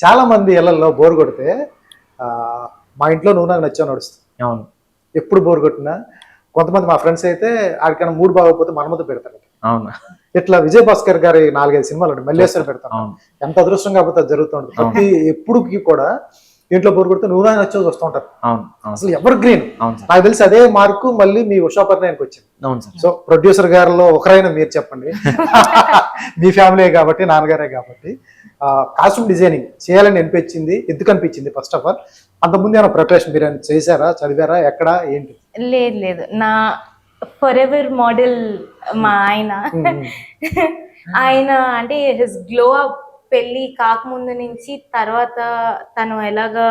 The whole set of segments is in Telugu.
చాలా మంది ఇళ్ళలో బోర్ కొడితే ఆ, మా ఇంట్లో నువ్వు నాకు నచ్చావు నడుస్తుంది అవును. ఎప్పుడు బోర్ కొట్టినా కొంతమంది మా ఫ్రెండ్స్ అయితే ఆడికైనా మూడు బాగోకపోతే మనమతో పెడతారు అవును. ఇట్లా విజయ్ భాస్కర్ గారి నాలుగైదు సినిమాలు ఉంటాయి మల్లేశ్వరం పెడతాను. ఎంత అదృష్టం కాకపోతే అది జరుగుతుంటుంది ప్రతి ఎప్పుడుకి కూడా ఇంట్లో బోర్ కొడితే నువ్వు నాకు నచ్చావు వస్తూ ఉంటారు. అసలు ఎవర్ గ్రీన్? నాకు తెలిసి అదే మార్కు మళ్ళీ మీ ఉషా పర్ణానికి వచ్చింది. అవును సార్. సో ప్రొడ్యూసర్ గారిలో ఒకరైనా మీరు చెప్పండి. మీ ఫ్యామిలీ కాబట్టి నాన్నగారే కాబట్టి. కాస్ట్యూమ్ డిజైనింగ్ చేయాలని అనిపించింది. ఎందుకు అనిపించింది? ఫస్ట్ ఆఫ్ ఆల్ అంతకుముందు ఏమైనా ప్రిపరేషన్ మీరు చేశారా? చదివారా? ఎక్కడ? ఏంటి? లేదు లేదు. నా ఫర్ ఎవర్ మోడల్ మా ఆయన. ఆయన అంటే హిస్ గ్లో అప్ పెళ్ళి కాకముందు నుంచి తర్వాత తను ఎలాగా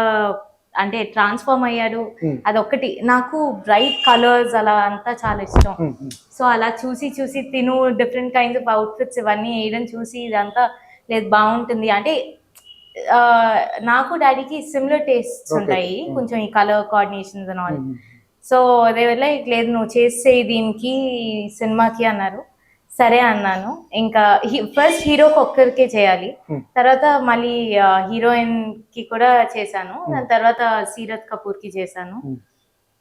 అంటే ట్రాన్స్ఫార్మ్ అయ్యాడు. Hmm. అదొక్కటి. నాకు బ్రైట్ కలర్స్ అలా అంతా చాలా ఇష్టం. సో అలా చూసి చూసి తిను డిఫరెంట్ కైండ్స్ ఆఫ్ అవుట్ఫిట్స్ ఇవన్నీ వేయడం చూసి ఇదంతా లేదు బాగుంటుంది. అంటే నాకు డాడీకి సిమిలర్ టేస్ట్స్. ఉంటాయి. Hmm. కొంచెం ఈ colour coordinations and all so అదే లైక్ లేదు నువ్వు చేసే దీనికి సినిమాకి అన్నారు. సరే అన్నాను. ఇంకా ఫస్ట్ హీరోకి ఒక్కరికే చేయాలి. Hmm. తర్వాత మళ్ళీ హీరోయిన్కి కూడా చేశాను. దాని తర్వాత సీరత్ కపూర్కి చేశాను. Hmm.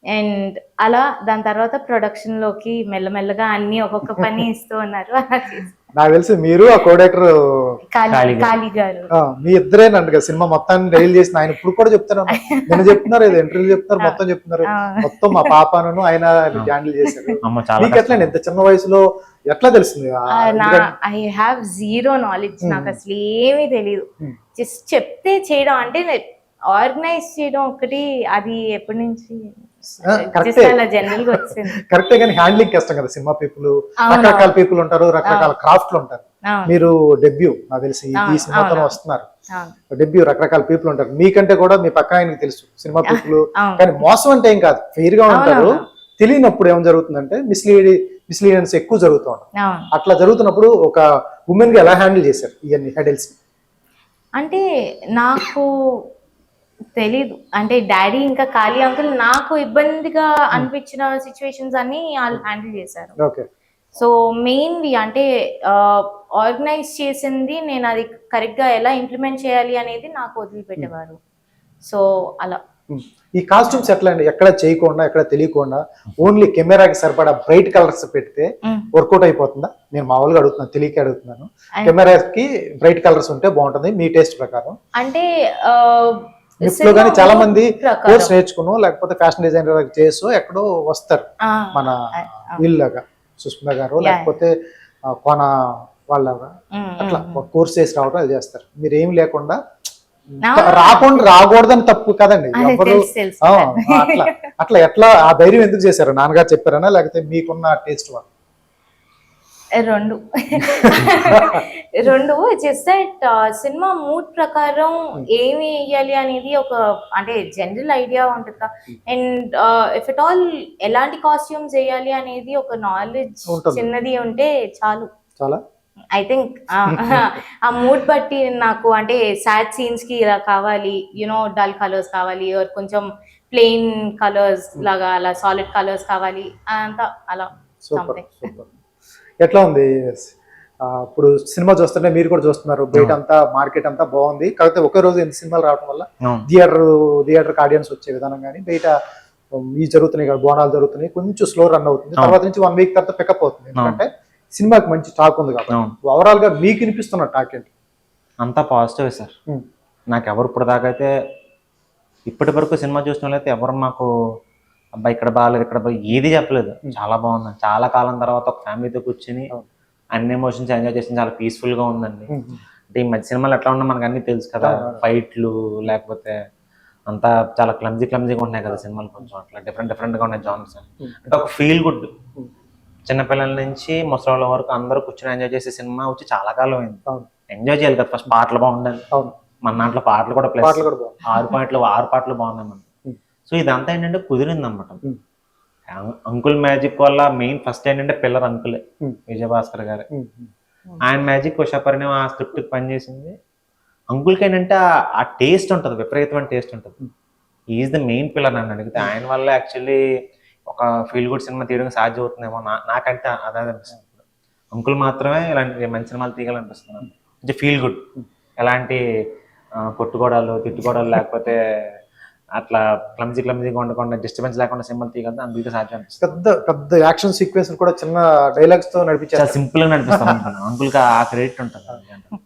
అండ్ అలా దాని తర్వాత ప్రొడక్షన్లోకి మెల్లమెల్లగా అన్ని ఒక్కొక్క పని ఇస్తూ ఉన్నారు. నాకు తెలిసి మీరు ఆ కోడేటర్ మీ ఇద్దరేనంట కదా సినిమా మొత్తాన్ని రైల్ చేసిన ఆయన ఇప్పుడు కూడా చెప్తారు నేను చెప్తున్నారు ఏదో ఇంటర్వ్యూ చెప్తున్నారు మొత్తం చెప్తున్నారు. మొత్తం మా పాపను ఆయన హ్యాండిల్ చేశారు. మీకు ఎట్లా ఇంత చిన్న వయసులో ఎట్లా తెలుస్తుంది ఐ హ్యావ్ జీరో నాలెడ్జ్ నాకు అసలు ఏమీ తెలియదు Hmm. జస్ట్ చెప్తే చేయడం అంటే ఆర్గనైజ్ చేయడం ఒకటి అది ఎప్పటి నుంచి? కరెక్టే అలా జనరల్గా వచ్చింది. కరెక్టే కానీ హ్యాండ్లింగ్ కష్టం కదా సినిమా పీపుల్. రకరకాల పీపుల్ ఉంటారు రకరకాల క్రాఫ్ట్లు ఉంటారు. మీరు డెబ్యూ నాకు తెలిసి ఈ సినిమాతో. వస్తున్నారు. డెబ్యూ రకరకాల పీపుల్ ఉంటారు. మీకంటే కూడా మీ పక్క ఆయనకి తెలుసు సినిమా పీపుల్. కానీ మోసం అంటే ఏం కాదు. ఫెయిర్గా ఉంటారు. తెలియనప్పుడు ఏం జరుగుతుందంటే మిస్లీడ్ మిస్లీడెన్స్ ఎక్కువ జరుగుతూ అవును. అట్లా జరుగుతున్నప్పుడు ఒక ఉమెన్గా ఎలా హ్యాండిల్ చేశారు ఇవన్నీ హెడల్స్ అంటే నాకు తెలీదు. అంటే డాడీ ఇంకా ఖాళీ అంకుల్ నాకు ఇబ్బందిగా అనిపించిన సిచ్యువేషన్స్ అన్ని వాళ్ళు హ్యాండిల్ చేశారు. ఓకే. సో మెయిన్లీ అంటే ఆర్గనైజ్ చేసింది నేను అది కరెక్ట్గా ఎలా ఇంప్లిమెంట్ చేయాలి అనేది నాకు వదిలిపెట్టేవారు సో అలా ఈ కాస్ట్యూమ్స్ ఎట్లా అండి ఎక్కడ చేయకుండా ఎక్కడ తెలియకుండా ఓన్లీ కెమెరాకి సరిపడా బ్రైట్ కలర్స్ పెడితే. వర్కౌట్ అయిపోతుందా నేను మామూలుగా అడుగుతున్నాను తెలియక అడుగుతున్నాను కెమెరాకి బ్రైట్ కలర్స్ ఉంటే బాగుంటుంది మీ టేస్ట్ ప్రకారం అంటే కానీ చాలా మంది. కోర్స్ నేర్చుకున్నాం లేకపోతే ఫ్యాషన్ డిజైనర్ చేసు ఎక్కడో వస్తారు మన. వీళ్ళగా సుష్మిత గారు. లేకపోతే కోన వాళ్ళగా ఉమ్, అట్లా ఒక కోర్స్ చేసి రావడం అది చేస్తారు. మీరు ఏం లేకుండా. రాకుండా రాకూడదని తప్పు కదండి. ఎవరు అట్లా అట్లా ఎట్లా ఆ ధైర్యం ఎందుకు చేశారు? నాన్నగారు చెప్పారనా? లేకపోతే మీకున్న టేస్ట్ వల్ల రెండు. రెండు జస్ట్ దట్ సినిమా మూడ్ ప్రకారం ఏమి వేయాలి అనేది ఒక అంటే జనరల్ ఐడియా ఉంటుంది అండ్ ఇఫ్ ఇట్ ఆల్ ఎలాంటి కాస్ట్యూమ్స్ వేయాలి అనేది ఒక నాలెడ్జ్. చిన్నది ఉంటే చాలు. చాలా. ఐ థింక్ ఆ మూడ్ బట్టి నాకు అంటే సాడ్ సీన్స్కి ఇలా కావాలి యునో డల్ కలర్స్ కావాలి కొంచెం ప్లెయిన్ కలర్స్ లాగా అలా సాలిడ్ కలర్స్ కావాలి అంతా అలా ఎట్లా ఉంది? ఇప్పుడు సినిమా చూస్తుంటే మీరు కూడా చూస్తున్నారు బయట అంతా మార్కెట్ అంతా బాగుంది. కాకపోతే ఒకే రోజు ఎన్ని సినిమాలు రావడం వల్ల థియేటర్ థియేటర్ ఆడియన్స్ వచ్చే విధానం కానీ బయట ఈ జరుగుతున్నాయి బోనాలు జరుగుతున్నాయి కొంచెం స్లో రన్ అవుతుంది. తర్వాత నుంచి వన్ వీక్ తర్వాత పికప్ అవుతుంది. ఎందుకంటే సినిమాకి మంచి టాక్ ఉంది కాబట్టి. ఓవరాల్గా మీకు వినిపిస్తున్న టాక్ ఏంటి? అంతా పాజిటివ్ సార్. నాకు ఎవరు ఇప్పుడు దాకా అయితే ఇప్పటి వరకు సినిమా చూసిన వాళ్ళైతే ఎవరు మాకు అబ్బాయి ఇక్కడ బాగాలేదు ఇక్కడ ఏది చెప్పలేదు. చాలా బాగుంది. చాలా కాలం తర్వాత ఒక ఫ్యామిలీతో కూర్చుని. అన్ని ఎమోషన్స్ ఎంజాయ్ చేసి చాలా peaceful గా ఉందండి అంటే ఈ మధ్య సినిమాలు ఎట్లా ఉన్నా మనకు అన్ని తెలుసు కదా. ఫైట్లు లేకపోతే అంతా చాలా క్లమ్జీ క్లమ్జీగా ఉన్నాయి కదా సినిమాలు కొంచెం అట్లా. డిఫరెంట్ డిఫరెంట్గా ఉన్నాయి జానర్స్ ఉమ్. అంటే ఒక ఫీల్ గుడ్ చిన్నపిల్లల నుంచి ముసలి వరకు అందరూ కూర్చొని ఎంజాయ్ చేసే సినిమా వచ్చి చాలా కాలం అయింది. ఎంజాయ్ చేయాలి కదా ఫస్ట్ పాటలు బాగుండాలి. మన దాంట్లో పాటలు కూడా ప్లస్ ఆరు పాటలు ఆరు పాటలు బాగున్నాయి మనకి. ఉమ్. సో ఇదంతా ఏంటంటే కుదిరింది అనమాట. అంకుల్ మ్యాజిక్ వల్ల మెయిన్ ఫస్ట్ ఏంటంటే పిల్లర్ అంకులే. విజయభాస్కర్ గారు. ఆయన మ్యాజిక్ ఉషాపరిణం ఆ స్క్రిప్ట్ పనిచేసింది. అంకుల్కి ఏంటంటే ఆ- టేస్ట్ ఉంటుంది విపరీతమైన టేస్ట్ ఉంటుంది. ఈజ్ ద మెయిన్ పిల్లర్ నన్ను అడిగితే. ఆయన వల్ల యాక్చువల్లీ ఒక ఫీల్ గుడ్ సినిమా తీయడం సాధ్యం అవుతుందేమో నా నాకంటే అదే అనిపిస్తుంది. అంకుల్ మాత్రమే ఇలాంటి మంచి సినిమాలు తీయాలనిపిస్తుంది కొంచెం ఫీల్ గుడ్. ఎలాంటి కొట్టుకోవడాలు తిట్టుకోవడాలు లేకపోతే అట్లా క్లమ్జీ క్లమ్జీగా ఉండకుండా డిస్టర్బెన్స్ లేకుండా సినిమాలు తీయగలిగితే అందుకే సాధ్యం పెద్ద పెద్ద యాక్షన్ సీక్వెన్స్ కూడా చిన్న డైలాగ్స్తో నడిపించారు సింపుల్గా నడిపిస్తాం అంకుల్ ఆ క్రెడిట్ ఉంటుంది.